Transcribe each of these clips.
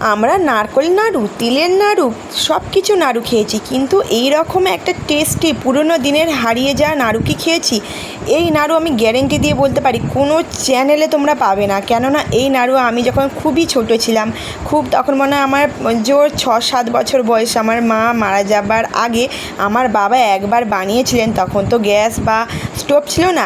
আমরা নারকোল নাড়ু, তিলের নাড়ু সব কিছু নাড়ু খেয়েছি, কিন্তু এই রকম একটা টেস্টি পুরনো দিনের হারিয়ে যাওয়া নাড়ু কি খেয়েছি? এই নাড়ু আমি গ্যারেন্টি দিয়ে বলতে পারি, কোনো চ্যানেলে তোমরা পাবে না। কেননা এই নাড়ু আমি যখন খুবই ছোট ছিলাম, খুব তখন মনে হয় আমার জোর ছ সাত বছর বয়স, আমার মা মারা যাবার আগে আমার বাবা একবার বানিয়েছিলেন তখন। তো গ্যাস বা স্টোভ ছিল না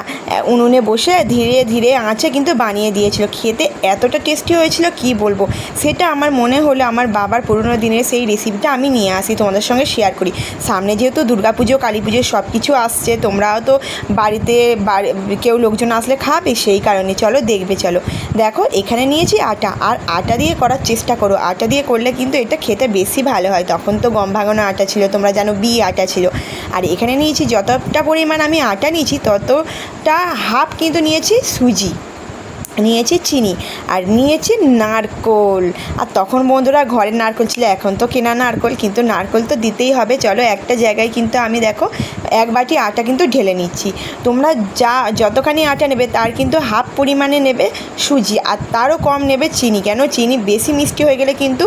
উনুনে বসে ধীরে ধীরে আঁচে কিন্তু বানিয়ে দিয়েছিল। খেতে এতটা টেস্টি হয়েছিল, কি বলব? সেটা আমার মনে হলো আমার বাবার পুরোনো দিনের সেই রেসিপিটা আমি নিয়ে আসি, তোমাদের সঙ্গে শেয়ার করি। সামনে যেহেতু দুর্গাপুজো কালী পুজো সব কিছু আসছে, তোমরাও তো বাড়িতে কেউ লোকজন আসলে খাবে সেই কারণে। চলো, দেখবে, চলো। দেখো, এখানে নিয়েছি আটা। আর আটা দিয়ে করার চেষ্টা করো। আটা দিয়ে করলে কিন্তু এটা খেতে বেশি ভালো হয়। তখন তো গম ভাঙানো আটা ছিল, তোমরা জানো বি আটা ছিল। আর এখানে নিয়েছি যতটা পরিমাণ আমি আটা নিয়েছি, ততটা হাফ কিন্তু নিয়েছি সুজি। নিয়েছি চিনি আর নিয়েছি নারকোল। আর তখন বন্ধুরা ঘরে নারকোল ছিল, এখন তো কেনা নারকোল, কিন্তু নারকোল তো দিতেই হবে। চলো একটা জায়গায় কিন্তু আমি দেখো এক বাটি আটা কিন্তু ঢেলে নিচ্ছি। তোমরা যা, যতখানি আটা নেবে তার কিন্তু হাফ পরিমাণে নেবে সুজি আর তারও কম নেবে চিনি। কেন? চিনি বেশি মিষ্টি হয়ে গেলে কিন্তু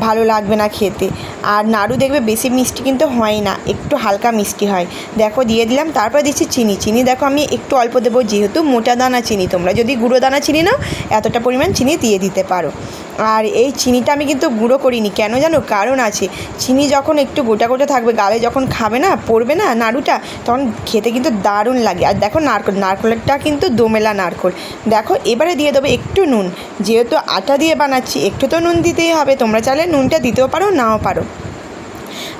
ভালো লাগবে না খেতে। আর নাড়ু দেখবে বেশি মিষ্টি কিন্তু হয় না, একটু হালকা মিষ্টি হয়। দেখো, দিয়ে দিলাম, তারপর দিচ্ছি চিনি। চিনি দেখো, আমি একটু অল্প দেবো, যেহেতু মোটা দানা চিনি তোমরা যদি গুঁড়ো দানা চিনি নাও, এতটা পরিমাণ চিনি দিয়ে দিতে পারো। আর এই চিনিটা আমি কিন্তু গুঁড়ো করিনি। কেন জানো? কারণ আছে। চিনি যখন একটু গোটা গোটা থাকবে, গালে যখন খাবে না, পড়বে না নাড়ুটা, তখন খেতে কিন্তু দারুণ লাগে। আর দেখো নারকোল নারকোলটা কিন্তু দোমেলা নারকোল। দেখো, এবারে দিয়ে দেবো একটু নুন। যেহেতু আটা দিয়ে বানাচ্ছি, একটু তো নুন দিতেই হবে। তোমরা চাইলে নুনটা দিতেও পারো, নাও পারো।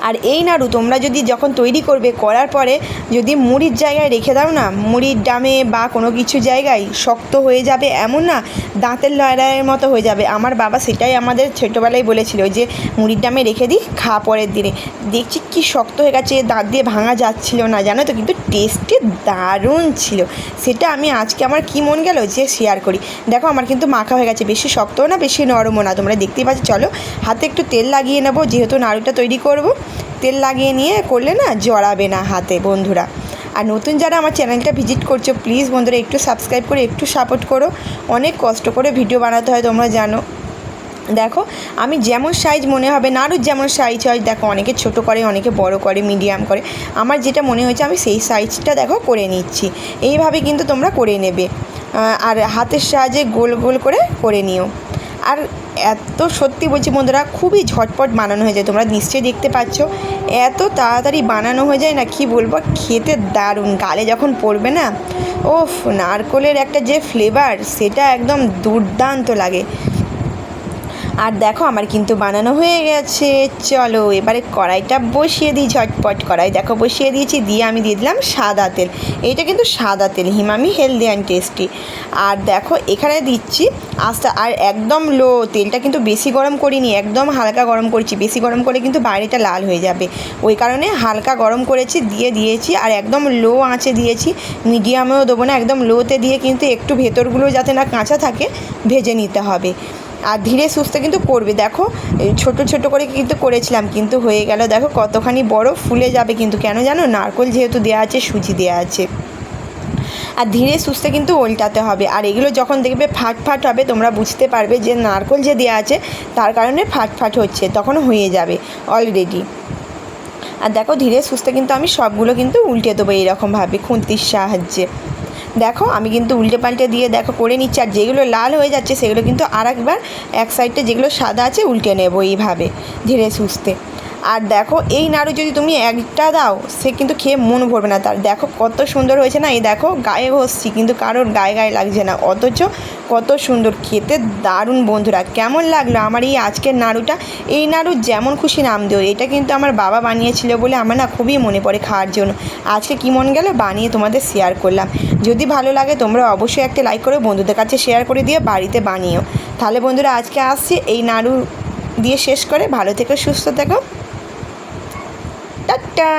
আর এই নাড়ু তোমরা যদি যখন তৈরি করবে করার পরে যদি মুড়ির জায়গায় রেখে দাও না, মুড়ির ডামে বা কোনো কিছু জায়গায় শক্ত হয়ে যাবে এমন না, দাঁতের লড়াইয়ের মতো হয়ে যাবে। আমার বাবা সেটাই আমাদের ছোটোবেলায় বলেছিল যে, মুড়ির ডামে রেখে দিই, খা পরের দিনে। দেখছি কি শক্ত হয়ে গেছে, দাঁত দিয়ে ভাঙা যাচ্ছিল না, জানো তো, কিন্তু টেস্টি দারুণ ছিল। সেটা আমি আজকে আমার কি মন গেল যে শেয়ার করি। দেখো আমার কিন্তু মাখা হয়ে গেছে, বেশি শক্তও না, বেশি নরমও না, তোমরা দেখতেই পাচ্ছ। চলো, হাতে একটু তেল লাগিয়ে নেব, যেহেতু নাড়ুটা তৈরি করব। তেল লাগিয়ে নিয়ে করলে না জড়াবে না হাতে বন্ধুরা। আর নতুন যারা আমার চ্যানেলটা ভিজিট করছ প্লিজ বন্ধুরা একটু সাবস্ক্রাইব করে, একটু সাপোর্ট করো। অনেক কষ্ট করে ভিডিও বানাতে হয়, তোমরা জানো। দেখো, আমি যেমন সাইজ মনে হবে নাড়ুর যেমন সাইজ হয়, দেখো অনেকে ছোট করে, অনেকে বড় করে মিডিয়াম করে। আমার যেটা মনে হয়েছে, আমি সেই সাইজটা দেখো করে নিচ্ছি। এইভাবে কিন্তু তোমরা করে নেবে। আর হাতের সাহায্যে গোল গোল করে করে নিও। আর এত সত্যি বলছি বন্ধুরা, খুবই ঝটপট বানানো হয়ে যায়। তোমরা নিশ্চয়ই দেখতে পাচ্ছ, এত তাড়াতাড়ি বানানো হয়ে যায় না, কি বলব? খেতে দারুণ, গালে যখন পড়বে না, ওফ, নারকোলের একটা যে ফ্লেভার সেটা একদম দুর্দান্ত লাগে। আর দেখো আমার কিন্তু বানানো হয়ে গেছে। চলো এবারে কড়াইটা বসিয়ে দিই, ঝটপট কড়াই। দেখো বসিয়ে দিয়েছি, দিয়ে আমি দিয়ে দিলাম সাদা তেল। এটা কিন্তু সাদা তেল, হিমামি হেলদি অ্যান্ড টেস্টি। আর দেখো এখানে দিচ্ছি আস্তে, আর একদম লো তেলটা কিন্তু বেশি গরম করিনি, একদম হালকা গরম করছি। বেশি গরম করে কিন্তু বাইরেটা লাল হয়ে যাবে। ওই কারণে হালকা গরম করেছি, দিয়ে দিয়েছি, আর একদম লো আঁচে দিয়েছি। মিডিয়ামেও দেবো না, একদম লোতে দিয়ে কিন্তু একটু ভেতরগুলো যাতে না কাঁচা থাকে, ভেজে নিতে হবে। আর ধীরে সুস্থে কিন্তু করবে। দেখো ছোট ছোট করে কিন্তু করেছিলাম, কিন্তু হয়ে গেল। দেখো, কতখানি বড় ফুলে যাবে কিন্তু, কেন জানো? নারকোল যেহেতু দেওয়া আছে, সুজি দেওয়া আছে। আর ধীরে সুস্থে কিন্তু উল্টাতে হবে। আর এগুলো যখন দেখবে ফাট ফাট হবে, তোমরা বুঝতে পারবে যে নারকোল যে দেওয়া আছে, তার কারণে ফাট ফাট হচ্ছে, তখন হয়ে যাবে অলরেডি আর দেখো, ধীরে সুস্থে কিন্তু আমি সবগুলো কিন্তু উল্টে দেবো এইরকমভাবে, খুন্তির সাহায্যে। দেখো, আমি কিন্তু উল্টে পাল্টে দিয়ে দেখো করে নিচ্ছি, আর যেগুলো লাল হয়ে যাচ্ছে সেগুলো কিন্তু আর একবার এক সাইডটা যেগুলো সাদা আছে উল্টে নেব এইভাবে, ধীরে সুস্থে। আর দেখো, এই নাড়ু যদি তুমি একটা দাও, সে কিন্তু খেয়ে মন ভরবে না। তার দেখো কত সুন্দর হয়েছে না, এই দেখো, গায়ে ঘষছি, কিন্তু কারোর গায়ে গায়ে লাগছে না। অথচ কত সুন্দর, খেতে দারুণ বন্ধুরা। কেমন লাগল আমার এই আজকের নাড়ুটা? এই নাড়ু যেমন খুশি নাম দিও, এটা কিন্তু আমার বাবা বানিয়েছিল বলে আমার না খুবই মনে পড়ে খাওয়ার জন্য। আজকে কী মন গেল? বানিয়ে তোমাদের শেয়ার করলাম। যদি ভালো লাগে তোমরা অবশ্যই একটা লাইক করে, বন্ধুদের কাছে শেয়ার করে দিয়ে বাড়িতে বানিও। তাহলে বন্ধুরা আজকে আসছি, এই নাড়ু দিয়ে শেষ করে। ভালো থেকো, সুস্থ থেকো। টাটা!